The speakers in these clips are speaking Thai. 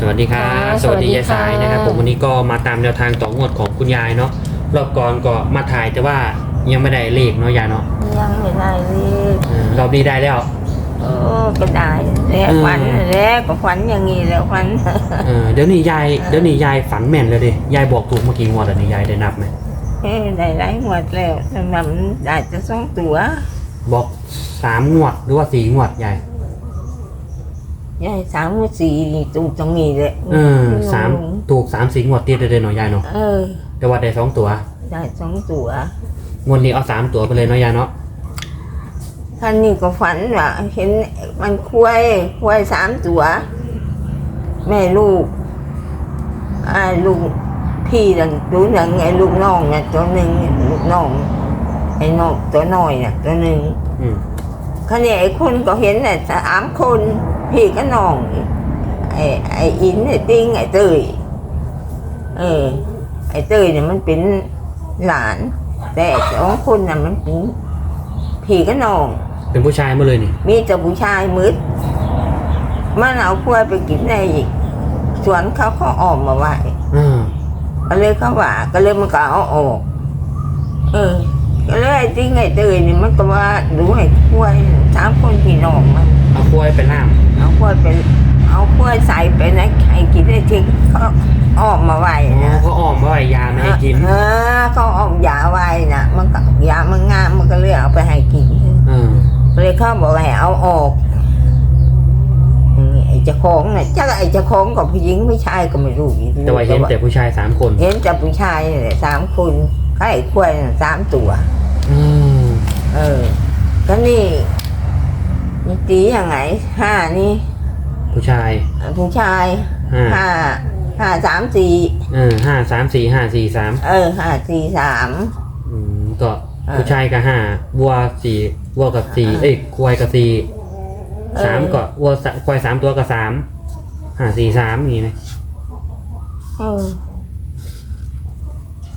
สวัสดีครับค่ะสวัสดีสวัสดียายสายค่ะนะครับผมวันนี้ก็มาตามแนวทางต่องวดของคุณยายเนาะรอบก่อนก็มาถ่ายแต่ว่ายังไม่ได้เลขเนาะยายเนาะยังไม่ได้เลยเออรอบนี้ได้แล้วเออก็ได้แล้วเออฝันแล้วก็ฝันอย่างนี้แล้วฝันเออเดี๋ยวนี้ยายเดี๋ยวนี้ยายฝันแม่นเลยดิยายบอกถูกเมื่อกี้งวดแล้วนี่ยายได้นับไหมเอ้ได้หลายงวดแล้วแต่มันได้จะสองตัวบอกสามงวดหรือว่าสี่งวดยาย ยายสามงวดสี่นี่ตรงตรงนี้เลยเออสามถูกสามสี่งวดติดเลยเนาะยายเนาะเออ แต่ว่าได้สองตัวได้สองตัวงวดนี้เอาสามตัวไปเลยเนาะยายเนาะท่านนี่ก็ฝันว่าเห็นมันควายควายสามตัว แม่ลูกอ่าลูกพี่ดังรู้หนังไอ้ลูกน้องเนี่ยตัวหนึ่งลูกน้องไอ้น้องตัวน้อยเนี่ยตัวหนึ่งอืมเขาเนี่ยไอ้คนก็เห็นเนี่ยสามคน พี่ก็น้องไอ้ไอ้อินไอ้ติ้งไอ้เตยเออ ไอ้เตยเนี่ยมันเป็นหลาน แต่ไอ้สองคนน่ะมันเป็นพี่ก็น้อง เป็นผู้ชายหมาเลยนี่มีแต่ผู้ชายมืดมันเอากล้วยไปกินในสวนเขาเขาออมมาไว้อ่าก็เลยเขาว่าก็เลยมันก็เอาออก เออ ก็เลยไอ้ติ้งไอ้เตยนี่มันก็ว่าดูไอ้กล้วยสามคนพี่น้องมันเอาก ล้วยไปล่ามเอากล้วยไปเอากล้วยใส่ไปในไข่กินได้ทิ้งเขาออกมาไว้อ๋อนะเขาอ้อมไว้ยาไม่ให้กิน เออเขาออกยาไว้นะมันก็ยามันงามมันก็เลยเอาไปให้กินเออ เลยเขาบอกให้เอาออกอืมไอ้เจ้าของน่ะจักไอ้เจ้าของกับผู้หญิงผู้ชายก็ไม่รู้อีกแต่ว่าเห็นแต่ผู้ชายสามคนเห็นแต่ผู้ชายนี่แหละสามคนเขาไอ้กล้วยน่ะสามตัว อืม เออก็นี่ นี่ตียังไงห้านี่ผู้ชายผู้ชายห้าห้าห้าสามสี่เออห้าสามสี่ห้าสี่สามเออห้าสี่สามอืมก็อ่าผู้ชายกับห้าวัวสี่วัวกับสี่อ่าเอ้ยควายกับสี่เออสามก็วัวสควายสามตัวกับสามห้าสี่สามอย่างนี้ไหมเออ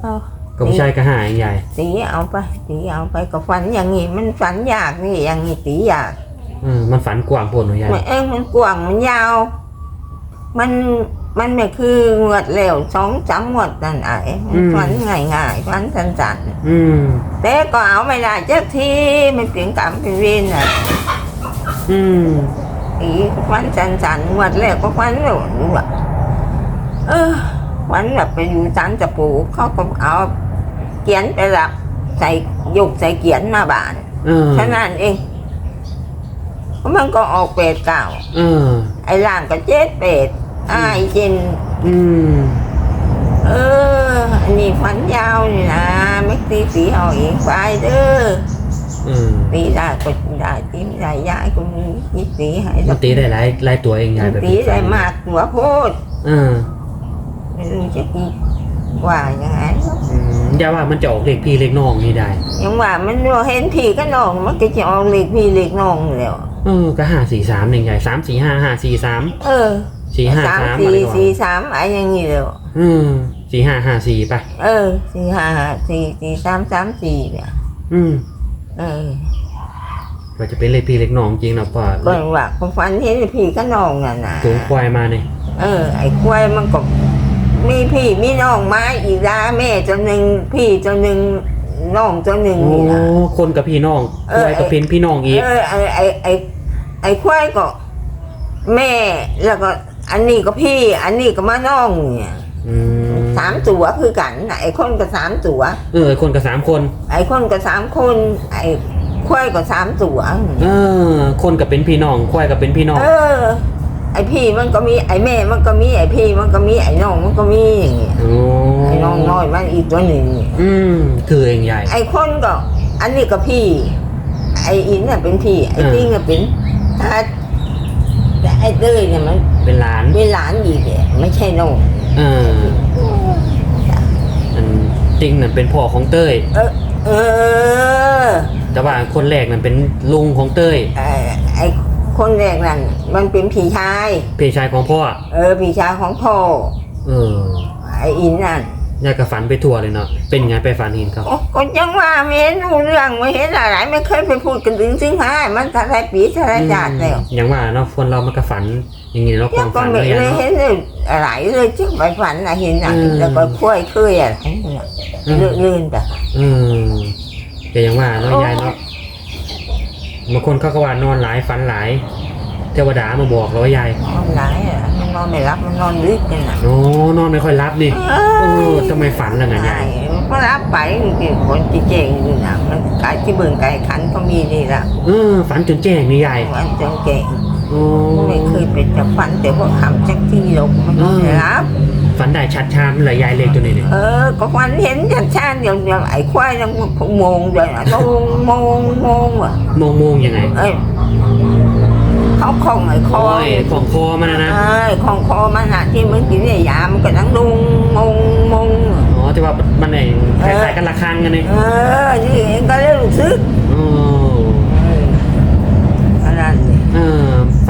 เอาก็ผู้ชายกับห้าอย่างใหญ่ตีเอาไปตีเอาไปก็ฝันอย่างงี้มันฝันยากนี่อย่างงี้ตียากเออมันฝันกว้างโพดหนูใหญ่มันเอ้ยมันกว้างมันยาว มันมันไม่คืองวดเร็วสองสามงวดนั่นไอ้มันฝันง่ายง่ายๆฝันสั้นอืมๆแต่ก็เอาไม่ได้เจ้าที่มันเปลี่ยนกรรมเป็นเวรน่ะอืมอีฝันสั้นๆงวดแรกก็ฝันแบบนี้ว่าเออฝันแบบไปอยู่จันจะปลูกเขาก็เอาเขียนไปหลับใส่ยกใส่เขียนมาบานเออแค่นั้นเอง มันก็ออกเป็ดเก่าเออ ไอ้ล่างก็เจ็ดเป็ดอ้ายเจนอืม เอออันนี้ฝันยาวนี่นะไม่ตีสีเอาเองไปเด้อเออตีได้ก็ได้ตีไม่ได้ย้ายก็มียิตีให้มันตีได้หลายหลายตัวเองใหญ่แบบตีได้มากหัวโพด เออ ไม่รู้จะตีว่ายังไง อืมอย่าว่ามันจะออกเลขพี่เลขน้องนี่ได้ ยังว่ามันว่าเห็นพี่ก็น้องมันก็จะเอาเล็กพี่เล็กน้องแล้ว เออก็ห้าสี่สามหนึ่งใหญ่สามสี่ห้าห้าสี่สามเออสี่ห้าสามสามสี่อะไรก่อนสี่สามไอ้อยังงี้แล้วอืมสี่ห้าห้าสี่ไปเออสี่ห้าห้าสี่สี่สามสามสี่เนี่ยอืมเออก็จะเป็นเลขพี่เลขน้องจริงนะพ่อก็ว่าผมฝันเห็นพี่ก็น้องน่ะนะสูงควายมาเนี่ย เออไอ้กล้วยมันก็ มีพี่มีน้องไม้อีกละแม่ตัวหนึ่งพี่ตัวหนึ่งน้องตัวหนึ่งโอ้นี่นะคนกับพี่น้องเอคอวายกับเป็นพี่น้องอีก เออไอ้ไอ้ไอ้ไอ้ควายก็ แม่แล้วก็ อันนี้ก็พี่ อันนี้ก็มาน้องเนี่ยอืมสามตัวคือกันน่ะไอ้คนก็สามตัว เออ คนกับสามคน ไอ้คนก็สามคน ไอ้ควายก็สามตัว เออ คนกับเป็นพี่น้องควายกับเป็นพี่น้อง เออ ไอ้พี่มันก็มีไอ้แม่มันก็มีไอ้พี่มันก็มีไอ้น้องมันก็มีอย่างเงี้ยโอ้ไอ้น้องน้อยมันอีกตัวหนึ่งเนี่ยอืมคือเองใหญ่ ไอ้คนก็ อันนี้ก็พี่ ไอ้อินน่ะเป็นพี่ ไอ้อ่าติ้งก็เป็นถ้าแต่ไอ้เต้ยเนี่ยมันเป็นหลานเป็นหลานอีกเนี่ยไม่ใช่น้องเอออันจริงนั่นเป็นพ่อของเต้ยเออเออ แต่ว่าคนแรกนั่นเป็นลุงของเต้ย ไอ้ไอ้ คนแรกนั่นมันเป็นพี่ชาย พี่ชายของพ่อเออพี่ชายของพ่อเออไอ้อินนั่นยายก็ฝันไปทั่วเลยเนาะเป็นไงไปฝันเห็นเขาโอ้ก็ยังว่าไม่เห็นรู้เรื่องไม่เห็นอะไรไม่เคยไปพูดกันถึงซึ่งหามันทลายปีทลายจาดแล้วอย่างว่าเนาะคนเรามันก็ฝันอย่างนี้เนาะคยัวางมก็ฝันไม่เลยเลยเนาะ เห็นเลยอะไรเลยจึงไปฝันนะเห็นอะไรอืม แล้วก็คุยเคยอะไรเนี่ยอืมลื่นๆไป อืมแต่อย่างว่าเนาะโอ้ยายเนาะ บางคนเขาก็ว่านอนหลายฝันหลาย เทวดามาบอกเราว่ายายนอนไหนอะมันนอนไม่รับมันนอนลึกกันนะโอ้นอนไม่ค่อยรับนี่โอ้ทำไมฝันล่ะงั้นใช่ยายมันก็รับไปคือคนที่เจ๋งอยู่นะมันไก่ที่เบิ่งไก่ขันก็มีนี่ละเออฝันจนแจ้งนี่ยายมันจังเก่งโอ้ไม่เคยเป็นจะฝันแต่ว่าคำจักที่หรอกมันนอนไม่รับ ฝันได้ชัดชามเลยยายเลขตัวนี้เนี่ย เออ ก็ฝันเห็นชัดชาติเดี๋ยวเดี๋ยวไอ้ควายยังโมงเดี๋ยวนะต้องโมงโมงอะโมงโมงยังไงเอ้ยเขาคองไอ้คอโอ้ยของคอมันนะนะ เอ้ยของคอมันอะที่มันกินเนี่ยยามันก็นั่งดุงมงมงอ๋อแต่ว่ามันเองคล้ายๆกันละครังกันเลยเออนี่เองก็เลยรู้สึกโอ้เอ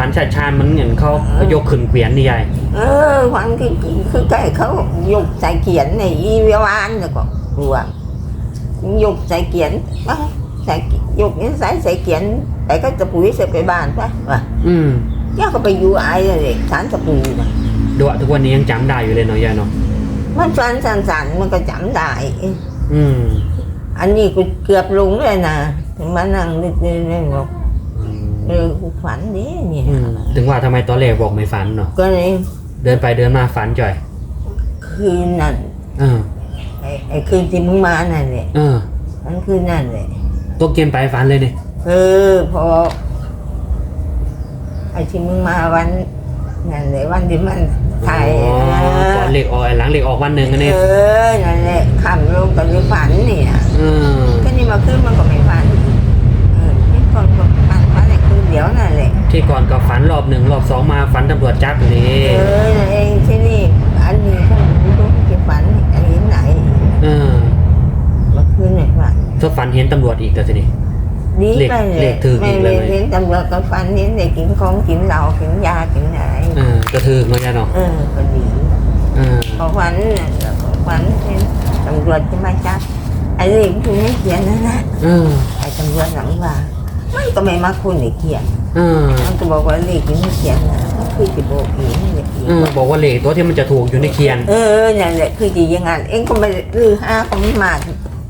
ฝันชัดชามมันเหมือนเขายกขึ้นเกวียนนี่ยายเออฝันคือคือใกล้เขายกใส่เขียนในอีเววานแล้วก็รวมยกใส่เขียนปะใส่ยกนี้ใส่ใส่เขียนแต่ก็จะปุ๋ยใส่ไปบ้านปะว่ะอืมย่าก็ไปอยู่ไอ้เลยสารตะปูน่ะดูอะทุกวันนี้ยังจำได้อยู่เลยเนาะยายเนาะมันฟันสันๆมันก็จำได้อืมอันนี้กูเกือบลงเลยนะถึงมานั่งนึกๆเลยบอก เออกูฝันนี้เนี่ยอืมถึงว่าทำไมตอนแรกบอกไม่ฝันเนาะก็เลยเดินไปเดินมาฝันจ่อยคืนนั่นเออไอ้ไอ้คืนที่มึงมานั่นแหละเออมันคืนนั่นแหละตัวเกมไปฝันเลยเนี่ยเออพอไอ้ที่มึงมาวันนั่นแหละวันที่มันถ่ายอ๋อก่อนเหล็กออกหลังเหล็กออกวันหนึ่งกันเนี่ยเออนั่นแหละขำลงกันเลยฝันนี่นะเออ ก็นี่มาขึ้นมันก็ไม่ฝันเออไม่ก่อนก็ ดียวนั่นแหละที่ก่อนก็ฝันรอบหนึ่งรอบสองมาฝันตำรวจจับอยู่นี่เออนั่นเองที่นี่อันนี้ก็ไม่รู้จะฝันอันนี้ไหนเออเมื่อคืนเนี่ยฝันถ้าฝันเห็นตำรวจอีกแต่ทีนี้ดีเลขไปเลเลยขถือไม่อีกเลยไม่เห็นตำรวจก็ฝันเห็นเด็กกินของกินเหล้ากินยากินอะไรเออกระทืบเนาะยายเนาะเออก็ดีเออพอฝันน่ะแล้วก็ฝันเห็นตำรวจจะมาจับไอ้เรื่องที่ไม่เขียนนั่นนะเออไอ้ตำรวจหลังว่า มันก็ไม่มาคุณไอ้เขียนเออมันก็บอกว่าเลขที่ไม่เขียนนะก็คือจะบอกเองเนี่ยเองเออบอกว่าเหล็กตัวที่มันจะถูกอยู่ในเคียน เออนั่นแหละคือดีอย่างนั้นเองก็ไม่ได้ลือห้าก็ไม่มา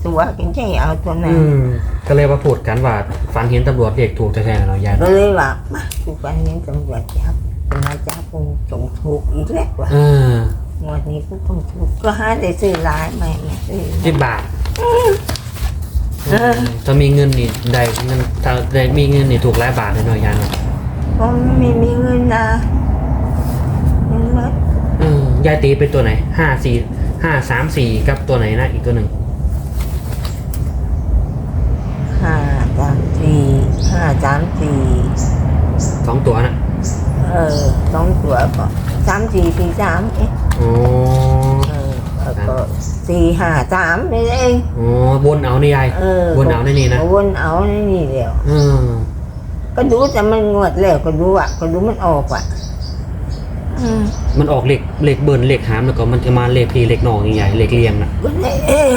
ตัวกินใช่เอาตัวนั้อืนมก็เลยมาพูดกันว่าฝันเห็นตำรวจเด็กถูกแท้ๆเนาะยายก็เนาะเลยว่ามากูฝันเห็นตำรวจจับจะมาจับกูส่งถูกอีกแล้วว่ะ เอองวดนี้กูต้องถูกก็หาได้ซื้อร้ายไม่ไม่ซื้อสิบบาท เออถ้ามีเงินนี่ได้เงินถ้าได้มีเงินนี่ถูกหลายบาทเลยเนาะยายเนาะก็ไม่มีเงินนะเงินลดเออยายตีเป็นตัวไหนห้าสี่ห้าสามสี่กับตัวไหนนะอีกตัวหนึ่งห้าสามสี่ห้าสามสี่สองตัวนะเออสองตัวก็สามสี่สี่สามเอ๊ะอ๋อเออ แล้วก็สี่ห้าสามนี่เอง อ๋อวนเอานี่ยายเออวนเอาในนี่นะวนเอาในนี่เดียวเออก็ดูแต่มันงวดแล้วก็ดูอะ ก็ดูมันออกอะอืมมันออกเหล็กเหล็กเบิร์นเหล็กหามแล้วก็มันจะมาเหล็กพีเหล็กหนองใหญ่ๆเหล็กเรียงนะก็เนี่ยเอ๊ะ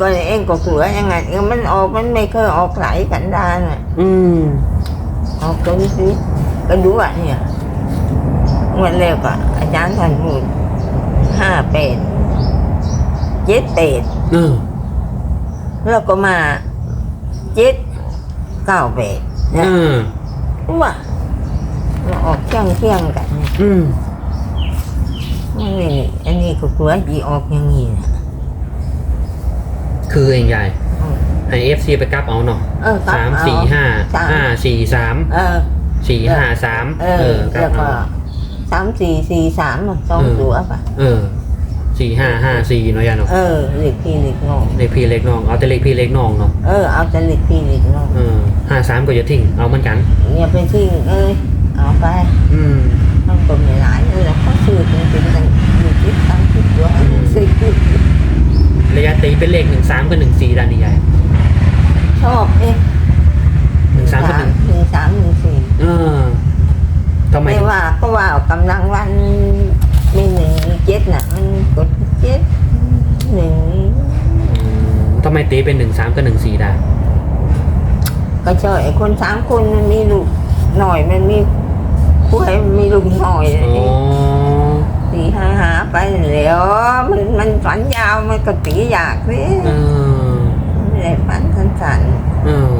ก็เองก็กลัวยังไงเออมันออกมันไม่เคยออกไหลายกันดานอะ อืมออกก็ดูก็ดูอะเนี่ยงวดแล้วก็อาจารย์ท่านพูดห้าเป็ด เจ็ดเป็ดเออแล้วก็มาเจ็ดเก้าเป็ดเอนะอว่ามาออกเที่ยงเที่ยงๆกันเนี่ยอืมอันนี้อันนี้ก็กลัวจีออกอย่างนี้นะคือเองยายอืม ให้เอฟซีไปกลับเอาเนาะเออครับสามเอสี่ห้าสาม ห้าสี่สามเออ สี่ห้าสามเอเอออ กลัแล้บวก็เอาสามสี่สี่สามอะสองเออตัวป่ะเออ สี่ห้าห้าสี่เนาะยายเนาะเออเหล็กพี่เหล็กน้องเลขพี่เลขน้องเอาแต่เลขพี่เลขน้องเนาะเออเอาแต่เหล็กพี่เหล็กน้องเออห้าสามก็จะทิ้งเอาเหมือนกัน อย่าไปทิ้งเอ้ยเอาไปอืมมันก็ไม่หลายเลยแล้วเขาซื้อจริงๆตั้งอยู่ที่ตั้งที่ตัวอืมซื้อระยะตีเป็นเลขหนึ่งสามกับหนึ่งสี่ด้านนี้ยายชอบเอ๊ะหนึ่งสามกับหนึ่งหนึ่งสามหนึ่งสี่เออทำไมไม่ว่าก็ว่ากำลังวัน มีหนึ่งมีเจ็ดน่ะมันกดเจ็ดตีเป็นหนึ่งสามกับหนึ่งสี่ได้ก็ช่วยไอ้คนสามคนมันมีลูกหน่อยมันมีผู้ให้มันมีลูกหน่อยอ๋อตีหาหาไปแล้วมันมันฝันยาวมันก็ตีอยากสิเออไม่ได้ฝันสั้นเออ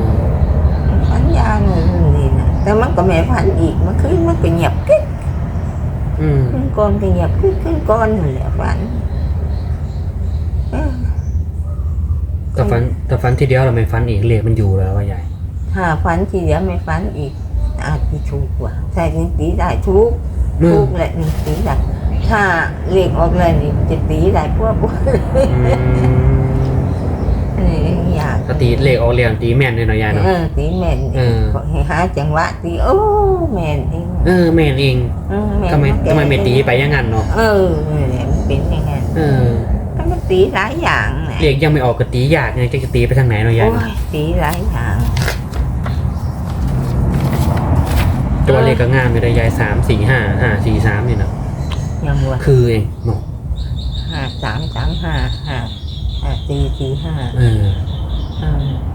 ๆฝันยาวหน่อยนี่นะแต่มันก็ไม่ฝันอีกเมันขึ้นมันก็เงียบกิ๊กอืม ขึ้นก้อนก็เงียบกิ๊กขึ้นก้อนนั่นแหละฝันเอ้อแต่ฟันแต่ฟันทีเดียวเราไม่ฟันอีกเลขมันอยู่แล้วว่ายายถ้าฝันทีเดียวไม่ฝันอีก อาจจะถูกกว่าใช่นี่ตีได้ทุกอืทุมกแหละนี่ตีได้ถ้าเรียกออกเลยนี่จะตีได้พวกพวกอืมนี่อยา กสตีเลขออกเรียงตีแม่นเลยเนาะยายเนาะ เออตีแม่นเออก็ให้หาจังหวะตีโอ้แม่นเองเออแม่นเองเออแม่นทำไมแก่ทำไมไม่ตีไปอยังงั้นเนาะเออนี่แหละมันเป็นอย่างนั้นเออก็มันตีหลายอย่างนะเลขยังไม่ออกก็ตียากไงจะตีไปทางไหนเนาะยายโอ้เนาะยตีหลายอย่างตัวเลขก็งามเลยนะยายสามสี่ห้าห้าสี่สามนี่เนาะยังวะคือเองเนาะห้าสามสามห้าห้าห้าสี่สี่ห้าเออเออ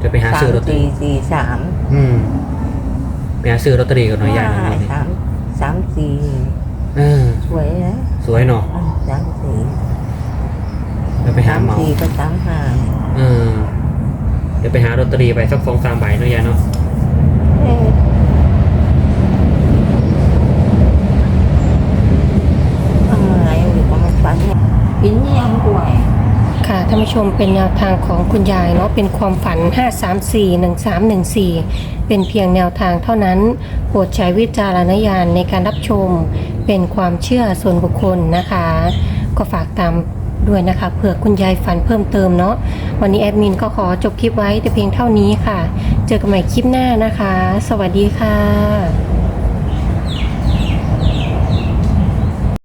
จะไปหาสามซื้อลอตเตอสี่รี่สี่สามอืมไปหาซื้อลอตเตอรี่กันหน่อยยายห้าเนาะนี่สามสามสี่เออสวยนะสวยเนาะเออสามสี่เดี๋ยวไปหาสามเหมาสี่ก็สามห้าเออเดี๋ยวไปหาลอตเตอรี่ไปสักสองสามใบเนาะยายเนาะ เอ๊ะทำอะไรอยู่ก็มันฝันเนี่ยกินยังป่วย ค่ะ ท่านผู้ชมเป็นแนวทางของคุณยายเนาะเป็นความฝัน 5341314 เป็นเพียงแนวทางเท่านั้นโปรดใช้วิจารณญาณในการรับชมเป็นความเชื่อส่วนบุคคลนะคะ ก็ฝากตามด้วยนะคะเผื่อคุณยายฝันเพิ่มเติมเนาะวันนี้แอดมินก็ขอจบคลิปไว้แต่เพียงเท่านี้ค่ะ เจอกันใหม่คลิปหน้านะคะ สวัสดีค่ะ